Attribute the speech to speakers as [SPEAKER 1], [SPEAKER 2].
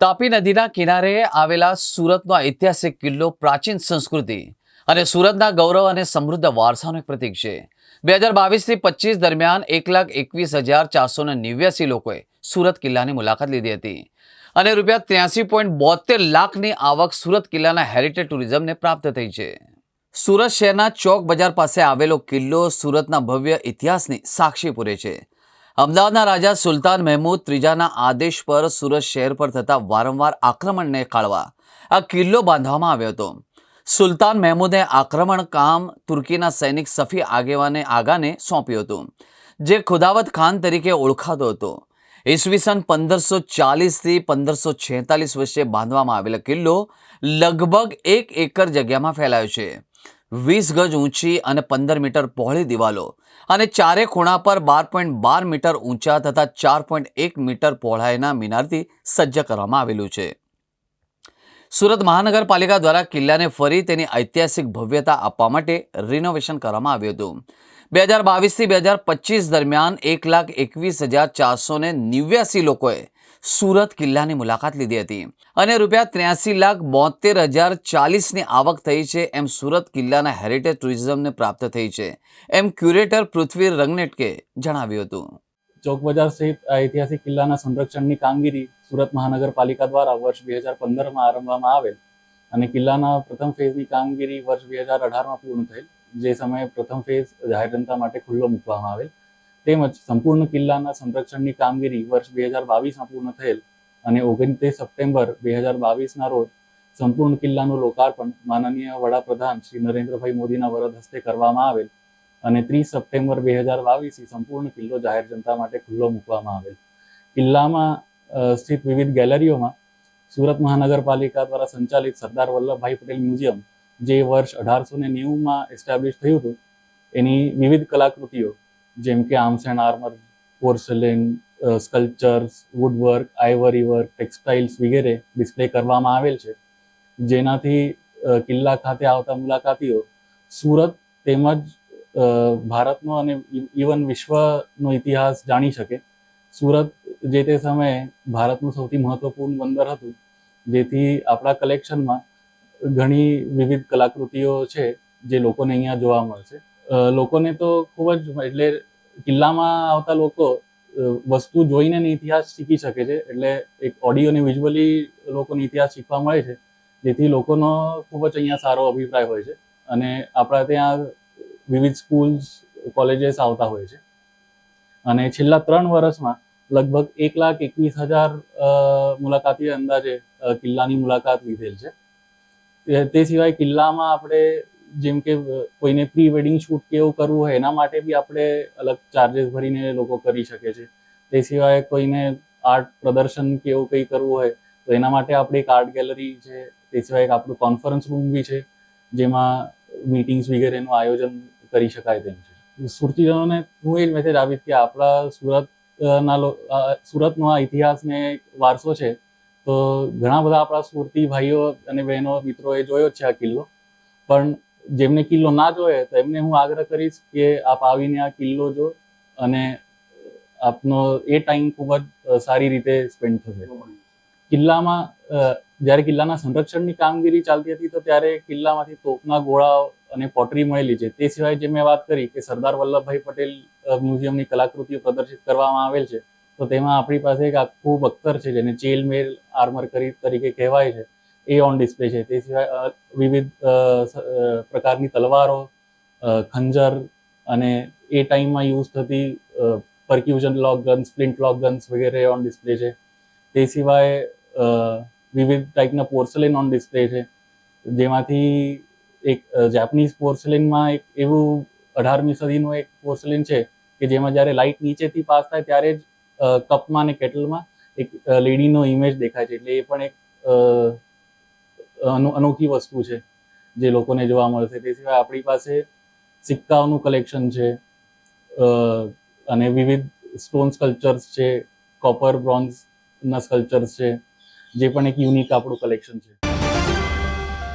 [SPEAKER 1] તાપી નદીના કિનારે આવેલા સુરતનો ઐતિહાસિક કિલ્લો પ્રાચીન સંસ્કૃતિ અને સુરતના ગૌરવ અને સમૃદ્ધ વારસાનું એક પ્રતીક છે. બે હજાર બાવીસથી પચીસ દરમિયાન એક લાખ એકવીસ હજાર ચારસો ને નેવ્યાસી લોકોએ સુરત કિલ્લાની મુલાકાત લીધી હતી અને રૂપિયા ત્ર્યાસી પોઈન્ટ બોતેર લાખની આવક સુરત કિલ્લાના હેરિટેજ ટુરિઝમને પ્રાપ્ત થઈ છે. સુરત શહેરના ચોક બજાર પાસે આવેલો કિલ્લો સુરતના ભવ્ય ઇતિહાસની સાક્ષી પૂરે છે. અમદાવાદના રાજા સુલતાન મહેમૂદ ત્રીજાના આદેશ પર સુરત શહેર પર થતા વારંવાર આક્રમણને કાળવા આ કિલ્લો બાંધવામાં આવ્યો હતો. સુલતાન મહેમૂદે આક્રમણ કામ તુર્કીના સૈનિક સફી આગેવાને આગાને સોંપ્યું હતું, જે ખુદાવત ખાન તરીકે ઓળખાતો હતો. ઈસવીસન પંદરસો ચાલીસથી પંદરસો છેતાલીસ વચ્ચે બાંધવામાં આવેલો કિલ્લો લગભગ એક એકર જગ્યામાં ફેલાયો છે. વીસ ગજ ઊંચી અને પંદર મીટર પહોળી દિવાલો અને ચારે ખૂણા પર બાર પોઈન્ટ બાર મીટર ઊંચા તથા ચાર પોઈન્ટ એક મીટર પહોળાઈના મિનારથી સજ્જ કરવામાં આવેલું છે. સુરત મહાનગરપાલિકા દ્વારા કિલ્લાને ફરી તેની ઐતિહાસિક ભવ્યતા આપવા માટે રિનોવેશન કરવામાં આવ્યું હતું. બે હજાર બાવીસથી બે હજાર પચીસ દરમિયાન એક લાખ એકવીસ હજાર ચારસો ને લોકોએ સુરત કિલ્લાની મુલાકાત લીધી હતી. અને રૂપિયા ત્ર્યાસી લાખ બોતેર હજાર ચાલીસની આવક થઈ છે. એમ સુરત કિલ્લાના હેરિટેજ ટુરિઝમને પ્રાપ્ત થઈ છે. એમ ક્યુરેટર પૃથ્વી રંગનેટકે જણાવ્યું હતું.
[SPEAKER 2] ચોક બજાર સહિત ઐતિહાસિક કિલ્લાના સંરક્ષણની કામગીરી સુરત મહાનગરપાલિકા દ્વારા વર્ષ બે હજાર પંદરમાં આરંભવામાં આવેલ અને કિલ્લાના પ્રથમ ફેઝની કામગીરી વર્ષ બે હજાર અઢારમાં પૂર્ણ થયેલ. જે સમયે પ્રથમ ફેઝ જાહેર જનતા માટે ખુલ્લો મૂકવામાં આવેલ. તેમજ સંપૂર્ણ કિલ્લાના સંરક્ષણની કામગીરી વર્ષ બે હજાર પૂર્ણ થયેલ અને ઓગણત્રીસ સપ્ટેમ્બર બે હજાર રોજ સંપૂર્ણ કિલ્લાનું લોકાર્પણ માનનીય વડાપ્રધાન શ્રી નરેન્દ્રભાઈ મોદીના વરદ હસ્તે કરવામાં આવેલ અને ત્રીસ સપ્ટેમ્બર બે હજાર સંપૂર્ણ કિલ્લો જાહેર જનતા માટે ખુલ્લો મૂકવામાં આવેલ. કિલ્લામાં સ્થિત વિવિધ ગેલેરીઓમાં સુરત મહાનગરપાલિકા દ્વારા સંચાલિત સરદાર વલ્લભભાઈ પટેલ મ્યુઝિયમ જે વર્ષ અઢારસો ને નેવુંમાં એસ્ટાબ્લિશ થયું હતું, એની વિવિધ કલાકૃતિઓ જેમ કે arms and armour porcelain sculptures woodwork ivory work textiles વગેરે ડિસ્પ્લે કરવામાં આવેલ છે. જેનાથી કિલ્લા ખાતે આવતા મુલાકાતીઓ સુરત તેમજ ભારતનો અને ઇવન વિશ્વનો ઇતિહાસ જાણી શકે. સુરત જે તે સમયે ભારતનું સૌથી મહત્વપૂર્ણ બંદર હતું, જેથી આપણા કલેક્શનમાં ઘણી વિવિધ કલાકૃતિઓ છે જે લોકોને અહીંયા જોવા મળશે. લોકોને તો ખૂબ જ એટલે કિલ્લામાં આવતા લોકો વસ્તુ જોઈને ઇતિહાસ શીખી શકે છે. એટલે એક ઓડિયો અને વિઝ્યુઅલી લોકોને ઇતિહાસ શીખવા મળે છે, જેથી લોકોનો ખૂબ જ અહીંયા સારો અભિપ્રાય હોય છે. અને આપણા ત્યાં વિવિધ સ્કૂલ્સ કોલેજીસ આવતા હોય છે. અને છેલ્લા ત્રણ વર્ષમાં લગભગ એક લાખ એકવીસ હજાર મુલાકાતી અંદાજે કિલ્લાની મુલાકાત લીધેલ છે. તે સિવાય કિલ્લામાં આપણે જેમ કે કોઈને પ્રી વેડિંગ શૂટ કે એવું કરવું હોય એના માટે બી આપણે અલગ ચાર્જેસ ભરીને લોકો કરી શકે છે. તે સિવાય કોઈને આર્ટ પ્રદર્શન કે એવું કંઈ કરવું હોય તો એના માટે આપણે એક આર્ટ ગેલેરી છે. તે સિવાય એક આપણું કોન્ફરન્સ રૂમ બી છે જેમાં મીટિંગ્સ વગેરેનું આયોજન કરી શકાય તેમ છે. સુરતીજનોને હું એ જ મેસેજ આપીશ કે આપણા સુરત અ, ના લો- અ, સુરતનો આ ઇતિહાસ ને એક વારસો છે તો ઘણા બધા આપણા સુરતી ભાઈઓ અને બહેનો મિત્રોએ જોયો છે આ કિલ્લો. પણ જેમને કિલ્લો ના જોયે તો એમને હું આગ્રહ કરીશ કે આપ આવીને આ કિલ્લો જો અને આપનો એ ટાઈમ ખૂબ જ સારી રીતે સ્પેન્ડ થશે. કિલ્લામાં જ્યારે કિલ્લાના સંરક્ષણની કામગીરી ચાલતી હતી, તો ત્યારે કિલ્લામાંથી તોપના ગોળાઓ અને પોટરી મળેલી છે. તે સિવાય જે મેં વાત કરી કે સરદાર વલ્લભભાઈ પટેલ મ્યુઝિયમની કલાકૃતિઓ પ્રદર્શિત કરવામાં આવેલ છે, તો તેમાં આપણી પાસે એક આખું બખ્તર છે, જેને ચેલમેલ આર્મર કરી, તરીકે કહેવાય છે. એ ઓન ડિસ્પ્લે છે. તે સિવાય વિવિધ પ્રકારની તલવારો ખંજર અને એ ટાઈમમાં યુઝ થતી percussion lock guns flintlock guns વગેરે ઓન ડિસ્પ્લે છે. તે સિવાય વિવિધ ટાઈપના પોર્સલેન ઓન ડિસ્પ્લે છે. જેમાંથી એક જાપાનીઝ પોર્સલેનમાં એક એવું અઢારમી સદીનું એક પોર્સલેન છે કે જેમાં જ્યારે લાઇટ નીચેથી પાસ થાય ત્યારે જ કપમાં અને કેટલમાં એક લેડીનો ઇમેજ દેખાય છે. એટલે એ પણ એક અનોખી વસ્તુ છે જે લોકોને જોવા મળશે તે સિવાય આપણી પાસે સિક્કાઓનું કલેક્શન છે અને વિવિધ સ્ટોન સ્કલ્પચર્સ છે કોપર બ્રોન્ઝના સ્કલ્પચર્સ છે, જે પણ એક યુનિક આપણું કલેક્શન છે.